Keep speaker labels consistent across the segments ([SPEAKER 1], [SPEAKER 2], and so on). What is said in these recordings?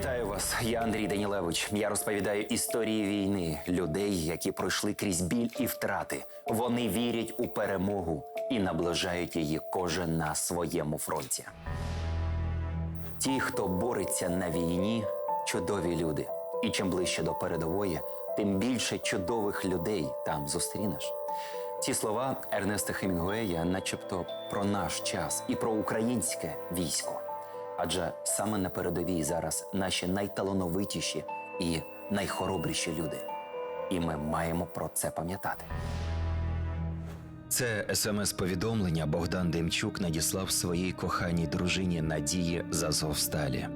[SPEAKER 1] Вітаю вас, я Андрій Данілевич. Я розповідаю історії війни, людей, які пройшли крізь біль і втрати. Вони вірять у перемогу і наближають її кожен на своєму фронті. Ті, хто бореться на війні, чудові люди. І чим ближче до передової, тим більше чудових людей там зустрінеш. Ці слова Ернеста Хемінгуея, начебто про наш час і про українське військо. Адже саме на передовій зараз наші найталановитіші і найхоробріші люди. І ми маємо про це пам'ятати. Це смс-повідомлення Богдан Демчук надіслав своїй коханій дружині Надії з Азовсталі.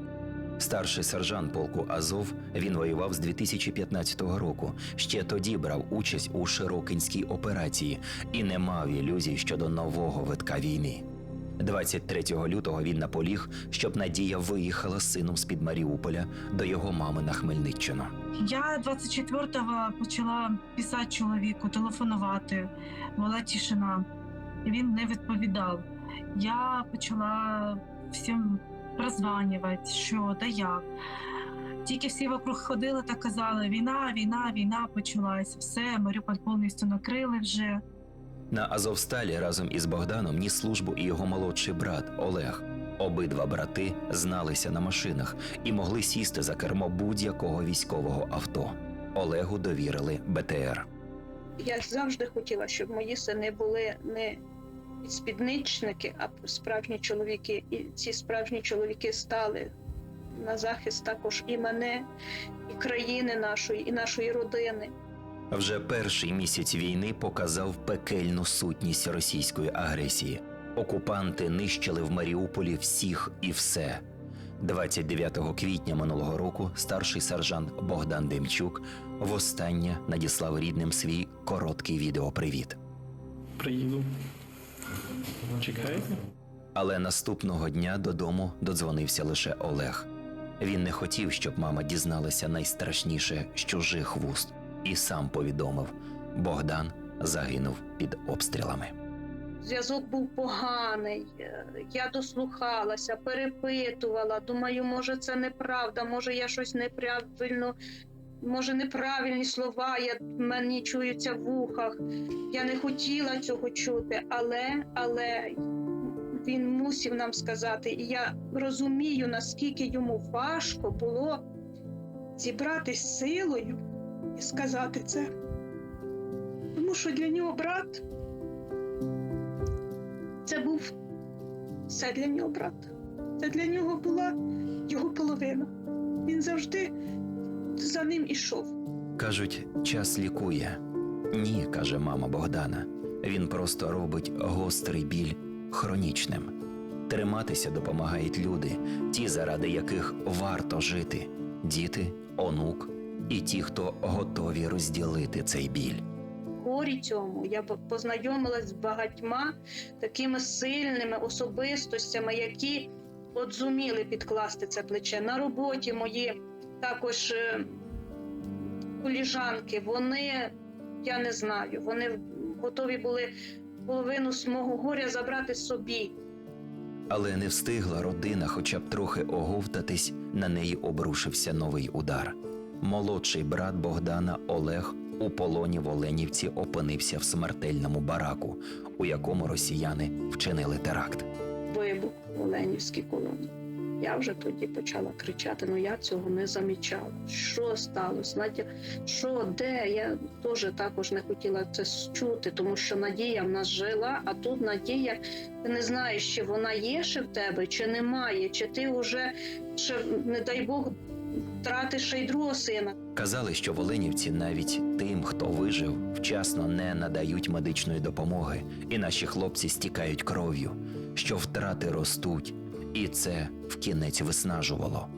[SPEAKER 1] Старший сержант полку Азов він воював з 2015 року. Ще тоді брав участь у Широкинській операції і не мав ілюзій щодо нового витка війни. 23 лютого він наполіг, щоб Надія виїхала з сином з під Маріуполя до його мами на Хмельниччину.
[SPEAKER 2] Я 24-го почала писати чоловіку, телефонувати. Була тишина. Він не відповідав. Я почала всім прозванювати, що да як. Тільки всі вокруг ходили та казали: війна, війна, війна почалась. Все, Маріуполь повністю накрили вже.
[SPEAKER 1] На Азовсталі разом із Богданом ніс службу і його молодший брат Олег. Обидва брати зналися на машинах і могли сісти за кермо будь-якого військового авто. Олегу довірили БТР.
[SPEAKER 3] Я завжди хотіла, щоб мої сини були не спідничники, а справжні чоловіки. І ці справжні чоловіки стали на захист також і мене, і країни нашої, і нашої родини.
[SPEAKER 1] Вже перший місяць війни показав пекельну сутність російської агресії. Окупанти нищили в Маріуполі всіх і все. 29 квітня минулого року старший сержант Богдан Демчук востаннє надіслав рідним свій короткий відеопривіт.
[SPEAKER 4] Приїду. Чекаєте?
[SPEAKER 1] Але наступного дня додому додзвонився лише Олег. Він не хотів, щоб мама дізналася найстрашніше з чужих вуст, і сам повідомив: Богдан загинув під обстрілами.
[SPEAKER 3] Зв'язок був поганий. е, Я дослухалася, перепитувала. Думаю, може, це неправда, може, я щось неправильно, може, неправильні слова я, мені чуються в ухах. Я не хотіла цього чути, але, але він мусив нам сказати. І я розумію, наскільки йому важко було зібратись силою і сказати це. Тому що для нього брат це був все для нього брат. Це для нього була його половина. Він завжди за ним ішов.
[SPEAKER 1] Кажуть, час лікує. Ні, каже мама Богдана. Він просто робить гострий біль хронічним. Триматися допомагають люди, ті, заради яких варто жити: діти, онук і ті, хто готові розділити цей біль.
[SPEAKER 3] Горі цьому я познайомилась з багатьма такими сильними особистостями, які от зуміли підкласти це плече. На роботі мої також е, коліжанки, вони, я не знаю, вони готові були половину з мого горя забрати собі.
[SPEAKER 1] Але не встигла родина хоча б трохи оговтатись, на неї обрушився новий удар. Молодший брат Богдана Олег у полоні в Оленівці опинився в смертельному бараку, у якому росіяни вчинили теракт.
[SPEAKER 3] вибух в Оленівській колоні. Я вже тоді почала кричати, ну я цього не замічала. Що сталося? Надя, що, де? Я теж також не хотіла це чути, тому що Надія в нас жила, а тут Надія, ти не знаєш, чи вона є ще в тебе, чи немає, чи ти вже, ще, не дай Бог, втратиш ще й другого сина.
[SPEAKER 1] Казали, що в Оленівці навіть тим, хто вижив, вчасно не надають медичної допомоги, і наші хлопці стікають кров'ю, що втрати ростуть, і це вкінець виснажувало.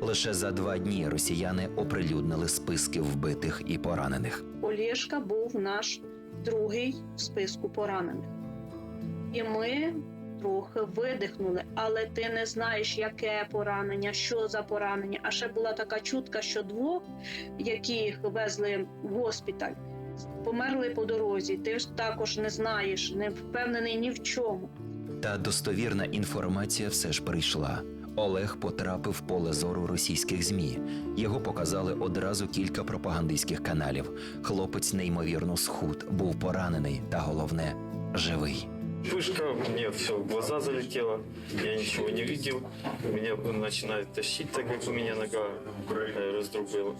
[SPEAKER 1] Лише за два дні росіяни оприлюднили списки вбитих і поранених.
[SPEAKER 3] Олєшка був наш другий в списку поранених. І ми трохи видихнули, але ти не знаєш, яке поранення, що за поранення. А ще була така чутка, що двох, яких везли в госпіталь, померли по дорозі. Ти ж також не знаєш, не впевнений ні в чому.
[SPEAKER 1] Та достовірна інформація все ж прийшла. Олег потрапив в поле зору російських змі. Його показали одразу кілька пропагандистських каналів. Хлопець неймовірно схуд, був поранений та головне живий.
[SPEAKER 4] Вспышка, мне все в глаза залетело, я ничего не видел. Меня начинает тащить, так как у меня нога э, раздробила.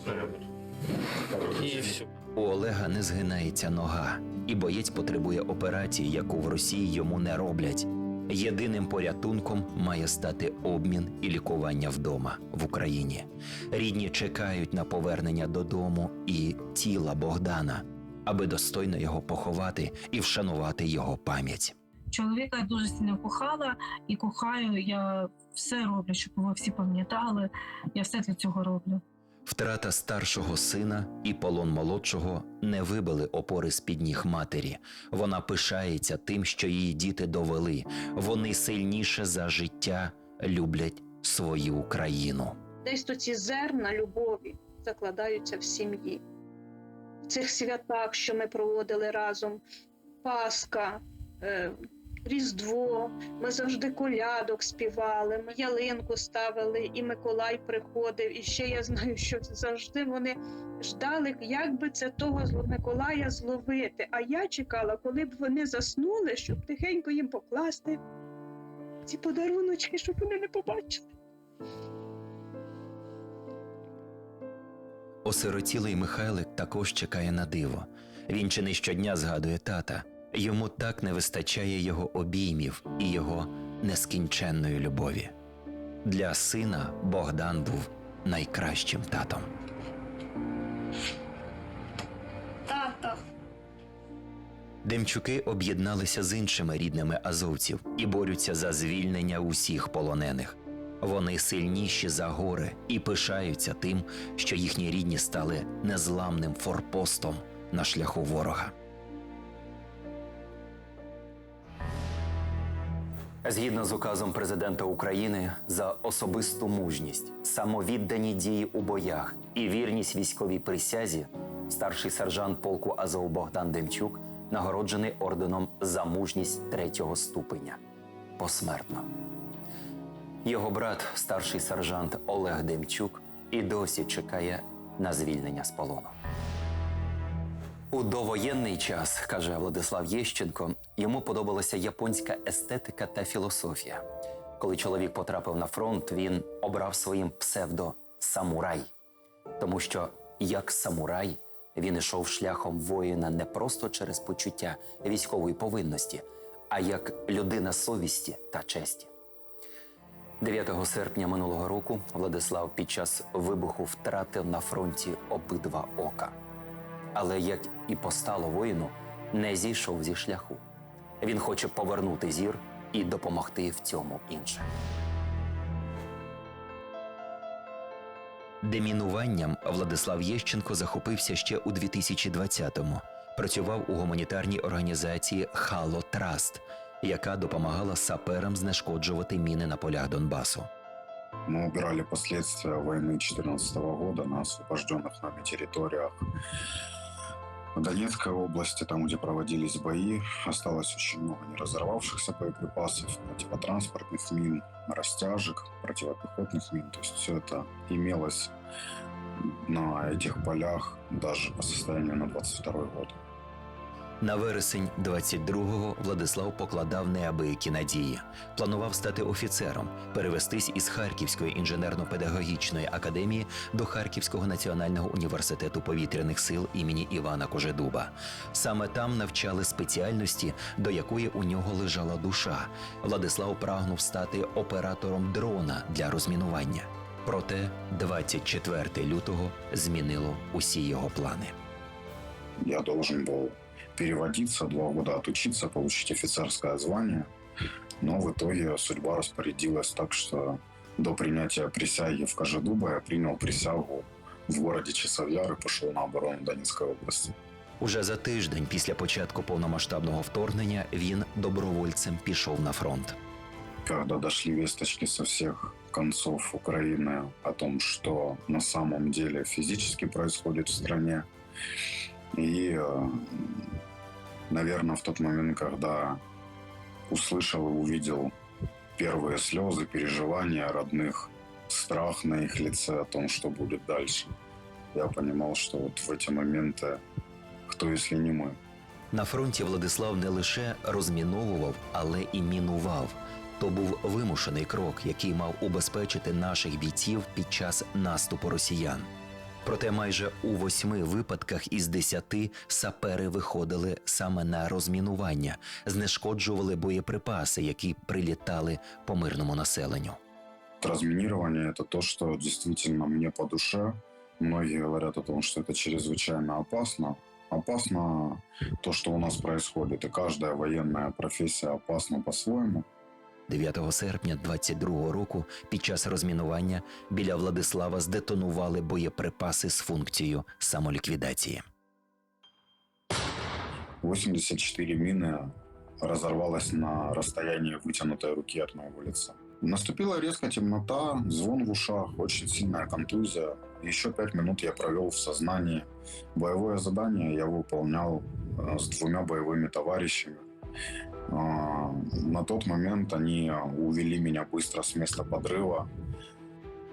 [SPEAKER 4] И все.
[SPEAKER 1] У Олега не згинається нога, і боєць потребує операції, яку в Росії йому не роблять. Єдиним порятунком має стати обмін і лікування вдома в Україні. Рідні чекають на повернення додому і тіла Богдана, аби достойно його поховати і вшанувати його пам'ять.
[SPEAKER 2] Чоловіка я дуже сильно кохала і кохаю. Я все роблю, щоб ви всі пам'ятали. Я все для цього роблю.
[SPEAKER 1] Втрата старшого сина і полон молодшого не вибили опори з під ніг матері. Вона пишається тим, що її діти довели. Вони сильніше за життя люблять свою Україну.
[SPEAKER 3] Десь то ці зерна любові закладаються в сім'ї. В цих святах, що ми проводили разом, Пасха, е, Різдво, ми завжди колядок співали, ми ялинку ставили, і Миколай приходив. І ще я знаю, що завжди вони ждали, як би це того Миколая зловити. А я чекала, коли б вони заснули, щоб тихенько їм покласти ці подаруночки, щоб вони не побачили.
[SPEAKER 1] Осиротілий Михайлик також чекає на диво. Він чи не щодня згадує тата. Йому так не вистачає його обіймів і його нескінченної любові. Для сина Богдан був найкращим татом.
[SPEAKER 3] Тато.
[SPEAKER 1] Демчуки об'єдналися з іншими рідними азовців і борються за звільнення усіх полонених. Вони сильніші за гори і пишаються тим, що їхні рідні стали незламним форпостом на шляху ворога. Згідно з указом президента України за особисту мужність, самовіддані дії у боях і вірність військовій присязі, старший сержант полку Азов Богдан Демчук нагороджений орденом за мужність третього ступеня посмертно. Його брат, старший сержант Олег Демчук, і досі чекає на звільнення з полону. У довоєнний час, каже Владислав Єщенко, йому подобалася японська естетика та філософія. Коли чоловік потрапив на фронт, він обрав своїм псевдо самурай, тому що як самурай він ішов шляхом воїна не просто через почуття військової повинності, а як людина совісті та честі. 9 серпня минулого року Владислав під час вибуху втратив на фронті обидва ока. Але як і постало воїну, не зійшов зі шляху. Він хоче повернути зір і допомогти в цьому іншим. Демінуванням Владислав Єщенко захопився ще у 2020-му. Працював у гуманітарній організації Хало Траст, яка допомагала саперам знешкоджувати міни на полях Донбасу.
[SPEAKER 5] Мы убирали последствия войны 2014 года на освобожденных нами территориях Донецкой области, там, где проводились бои. Осталось очень много неразорвавшихся боеприпасов, противотранспортных мин, растяжек, противопехотных мин. То есть все это имелось на этих полях даже по состоянию на 22 год.
[SPEAKER 1] На вересень 22-го Владислав покладав неабиякі надії. Планував стати офіцером, перевестись із Харківської інженерно-педагогічної академії до Харківського національного університету повітряних сил імені Івана Кожедуба. Саме там навчали спеціальності, до якої у нього лежала душа. Владислав прагнув стати оператором дрона для розмінування. Проте 24 лютого змінило усі його плани.
[SPEAKER 5] Я должен был переводиться, два года отучиться, получить офицерское звание. Но в итоге судьба распорядилась так, что до принятия присяги в Кожедуба я принял присягу в городе Часовьяр и пошел на оборону Донецкой области.
[SPEAKER 1] Уже за тиждень після початку повномасштабного вторгнення він добровольцем пішов на фронт.
[SPEAKER 5] Когда дошли весточки со всех концов Украины о том, что на самом деле физически происходит в стране. И, наверное, в тот момент, когда услышал и увидел первые слезы, переживания родных, страх на их лице о том, что будет дальше. Я понимал, что вот в эти моменты кто, если не мы.
[SPEAKER 1] На фронті Владислав не лише розміновував, але і мінував. То був вимушений крок, який мав убезпечити наших бійців під час наступу росіян. Проте майже у восьми випадках із десяти сапери виходили саме на розмінування, знешкоджували боєприпаси, які прилітали по мирному населенню.
[SPEAKER 5] Разминирование – это то, что действительно мне по душе. Многие говорят о том, что это чрезвычайно опасно. Опасно то, что у нас происходит, и каждая военная профессия опасна по-своему.
[SPEAKER 1] 9 серпня 22-го року під час розмінування біля Владислава здетонували боєприпаси з функцією самоліквідації.
[SPEAKER 5] 84 мины разорвалось на расстоянии вытянутой руки от моего лица. Наступила резко темнота, звон в ушах, очень сильная контузия. Еще пять минут я провел в сознании. Боевое задание я выполнял э, с двумя боевыми товарищами. А, На тот момент они увели меня быстро с места подрыва.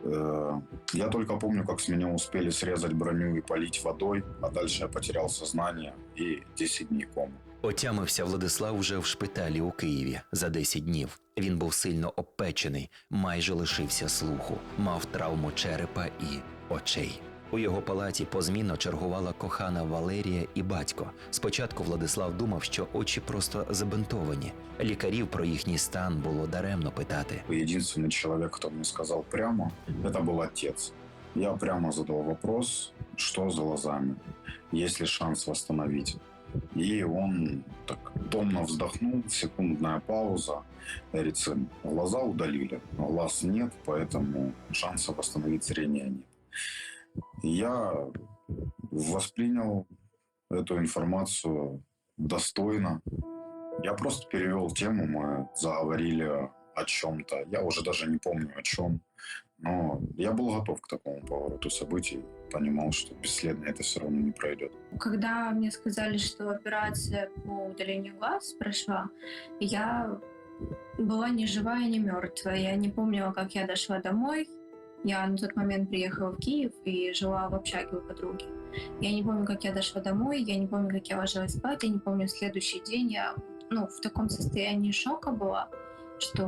[SPEAKER 5] Э, Я только помню, как с меня успели срезать броню и полить водой, а дальше я потерял сознание и 10 дней кому.
[SPEAKER 1] Отямився Владислав вже в шпиталі у Києві за 10 днів. Він був сильно обпечений, майже лишився слуху, мав травму черепа і очей. У його палаті позмінно чергувала кохана Валерія і батько. Спочатку Владислав думав, що очі просто забинтовані. Лікарів про їхній стан було даремно питати.
[SPEAKER 5] Единственный человек, кто мне сказал прямо, это был отец. Я прямо задал вопрос, что с глазами, есть ли шанс восстановить. И он так томно вздохнул, секундная пауза. Говорит, сын, глаза удалили, глаз нет, поэтому шанса восстановить зрение нет. Я воспринял эту информацию достойно. Я просто перевел тему, мы заговорили о чем-то. Я уже даже не помню о чем. Но я был готов к такому повороту событий. Понимал, что бесследно это все равно не пройдет.
[SPEAKER 6] Когда мне сказали, что операция по удалению глаз прошла, я была ни живая, ни мертвая. Я не помнила, как я дошла домой. Я на тот момент приехала в Киев и жила в общаге у подруги. Я не помню, как я дошла домой, я не помню, как я ложилась спать, я не помню следующий день. Я ну, в таком состоянии шока была, что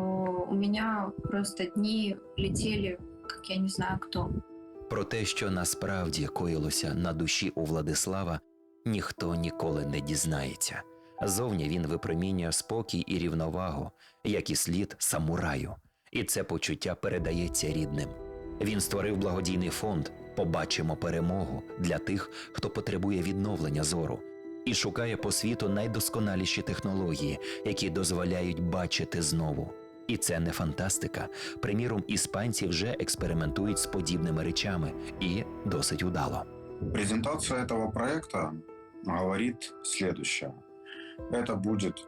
[SPEAKER 6] у меня просто дни летели, как я не знаю кто.
[SPEAKER 1] Про те, що насправді коїлося на душі у Владислава, ніхто ніколи не дізнається. Зовні він випромінює спокій і рівновагу, як і слід самураю, і це почуття передається рідним. Він створив благодійний фонд Побачимо перемогу для тих, хто потребує відновлення зору, і шукає по світу найдосконаліші технології, які дозволяють бачити знову. І це не фантастика. Приміром, іспанці вже експериментують з подібними речами і досить удало.
[SPEAKER 5] Презентация этого проекта говорит следующее. Это будет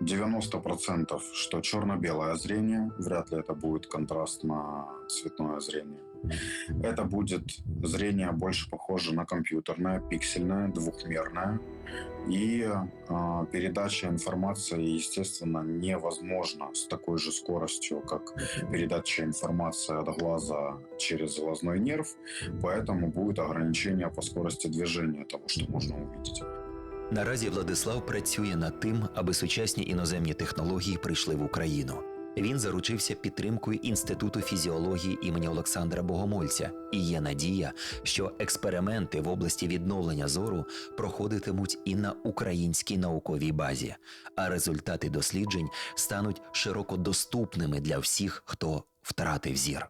[SPEAKER 5] 90% что черно-белое зрение, вряд ли это будет контраст на цветное зрение. Это будет зрение больше похоже на компьютерное, пиксельное, двухмерное. И э, передача информации, естественно, невозможна с такой же скоростью, как передача информации от глаза через глазной нерв. Поэтому будет ограничение по скорости движения того, что можно увидеть.
[SPEAKER 1] Наразі Владислав працює над тим, аби сучасні іноземні технології прийшли в Україну. Він заручився підтримкою Інституту фізіології імені Олександра Богомольця, і є надія, що експерименти в області відновлення зору проходитимуть і на українській науковій базі, а результати досліджень стануть широко доступними для всіх, хто втратив зір.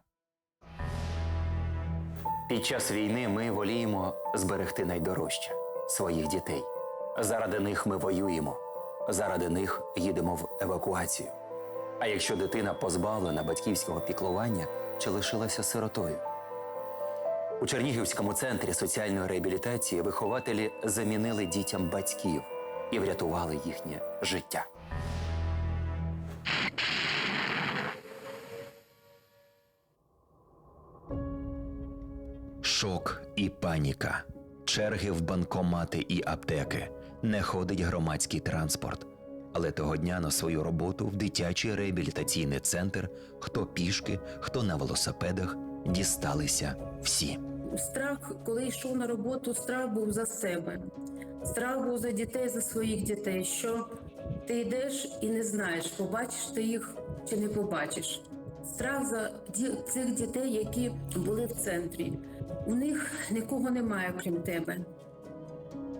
[SPEAKER 1] Під час війни ми воліємо зберегти найдорожче своїх дітей. Заради них ми воюємо, заради них їдемо в евакуацію. А якщо дитина позбавлена батьківського піклування чи лишилася сиротою? У Чернігівському центрі соціальної реабілітації вихователі замінили дітям батьків і врятували їхнє життя. Шок і паніка, черги в банкомати і аптеки, не ходить громадський транспорт. Але того дня на свою роботу в дитячий реабілітаційний центр, хто пішки, хто на велосипедах, дісталися всі.
[SPEAKER 7] Страх, коли йшов на роботу, страх був за себе. Страх був за дітей, за своїх дітей. Що ти йдеш і не знаєш, побачиш ти їх чи не побачиш. Страх за цих дітей, які були в центрі. У них нікого немає, крім тебе.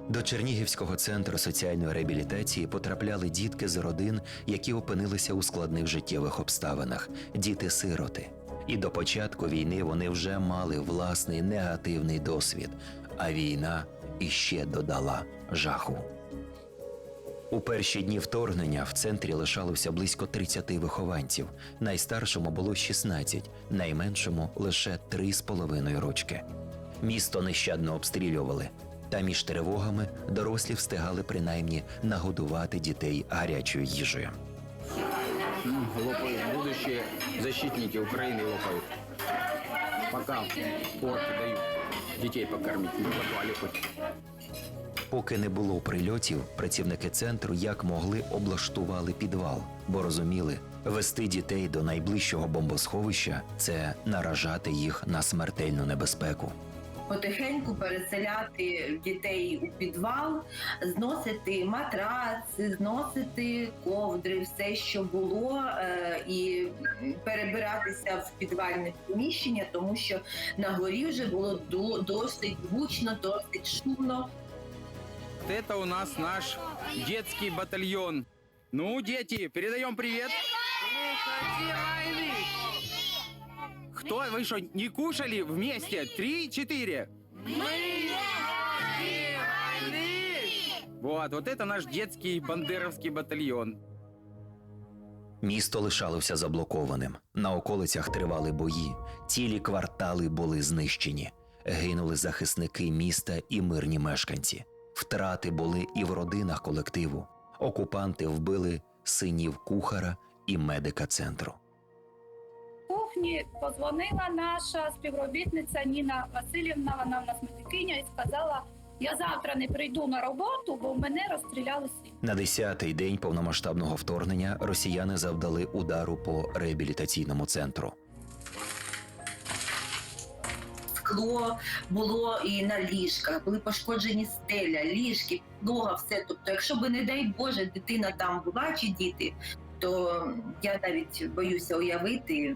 [SPEAKER 1] До Чернігівського центру соціальної реабілітації потрапляли дітки з родин, які опинилися у складних життєвих обставинах, діти-сироти. І до початку війни вони вже мали власний негативний досвід, а війна іще додала жаху. У перші дні вторгнення в центрі лишалося близько 30 вихованців. Найстаршому було 16, найменшому лише 3,5 рочки. Місто нещадно обстрілювали. Та між тривогами дорослі встигали принаймні нагодувати дітей гарячою їжею.
[SPEAKER 8] М, Лопают. Будущие защитники Украины лопают. Пока порки дают. Детей покормить. Не хоть.
[SPEAKER 1] Поки не було прильотів, працівники центру як могли облаштували підвал, бо розуміли, вести дітей до найближчого бомбосховища це наражати їх на смертельну небезпеку.
[SPEAKER 9] Потихеньку переселяти дітей у підвал, зносити матраци, зносити ковдри, все, що було, е, і перебиратися в підвальне приміщення, тому що на горі вже було досить гучно, досить шумно.
[SPEAKER 8] Это у нас наш детский батальон. Ну, дети, передаем привет. Кто? Вы что, не кушали вместе? Три, четыре. Вот, вот это наш детский бандеровский батальон.
[SPEAKER 1] Місто лишалося заблокованим. На околицях тривали бої, цілі квартали були знищені. Гинули захисники міста і мирні мешканці. Втрати були і в родинах колективу. Окупанти вбили синів кухара і медика центру.
[SPEAKER 10] кухні позвонила наша співробітниця Ніна Васильівна, вона в нас медикиня, і сказала: я завтра не прийду на роботу, бо мене розстріляли син.
[SPEAKER 1] На десятий день повномасштабного вторгнення росіяни завдали удару по реабілітаційному центру.
[SPEAKER 9] Скло було і на ліжках, були пошкоджені стеля, ліжки, підлога, все. Тобто, якщо би, не дай Боже, дитина там була чи діти, то я навіть боюся уявити,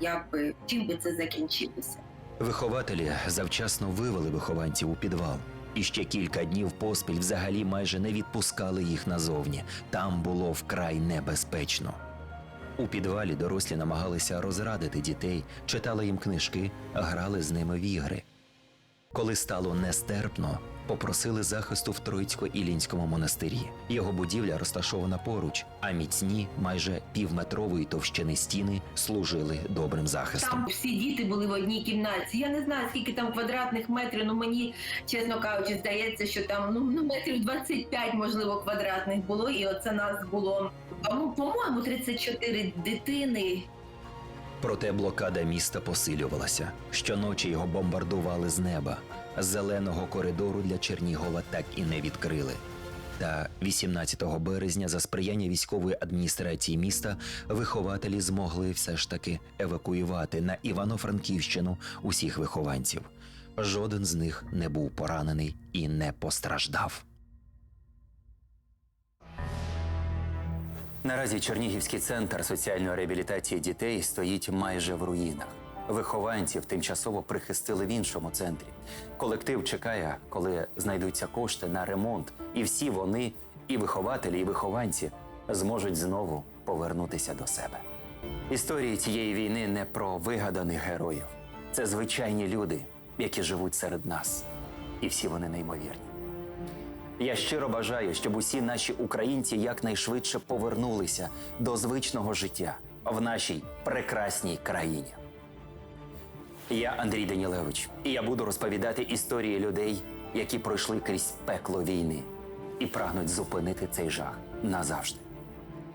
[SPEAKER 9] як би чим би це закінчилося.
[SPEAKER 1] Вихователі завчасно вивели вихованців у підвал. І ще кілька днів поспіль взагалі майже не відпускали їх назовні. Там було вкрай небезпечно. У підвалі дорослі намагалися розрадити дітей, читали їм книжки, грали з ними в ігри. Коли стало нестерпно, попросили захисту в Троїцько-Ілінському монастирі. Його будівля розташована поруч, а міцні, майже півметрової товщини стіни служили добрим захистом.
[SPEAKER 9] Там всі діти були в одній кімнаті. Я не знаю, скільки там квадратних метрів. Ну мені, чесно кажучи, здається, що там ну, ну метрів 25, можливо, квадратних було. І оце нас було по- по-моєму 34 дитини.
[SPEAKER 1] Проте блокада міста посилювалася. Щоночі його бомбардували з неба. Зеленого коридору для Чернігова так і не відкрили. Та 18 березня, за сприяння військової адміністрації міста, вихователі змогли все ж таки евакуювати на Івано-Франківщину усіх вихованців. Жоден з них не був поранений і не постраждав. Наразі Чернігівський центр соціальної реабілітації дітей стоїть майже в руїнах. Вихованців тимчасово прихистили в іншому центрі. Колектив чекає, коли знайдуться кошти на ремонт, і всі вони, і вихователі, і вихованці, зможуть знову повернутися до себе. Історії цієї війни не про вигаданих героїв. Це звичайні люди, які живуть серед нас. І всі вони неймовірні. Я щиро бажаю, щоб усі наші українці якнайшвидше повернулися до звичного життя в нашій прекрасній країні. Я Андрій Данілевич, і я буду розповідати історії людей, які пройшли крізь пекло війни і прагнуть зупинити цей жах назавжди.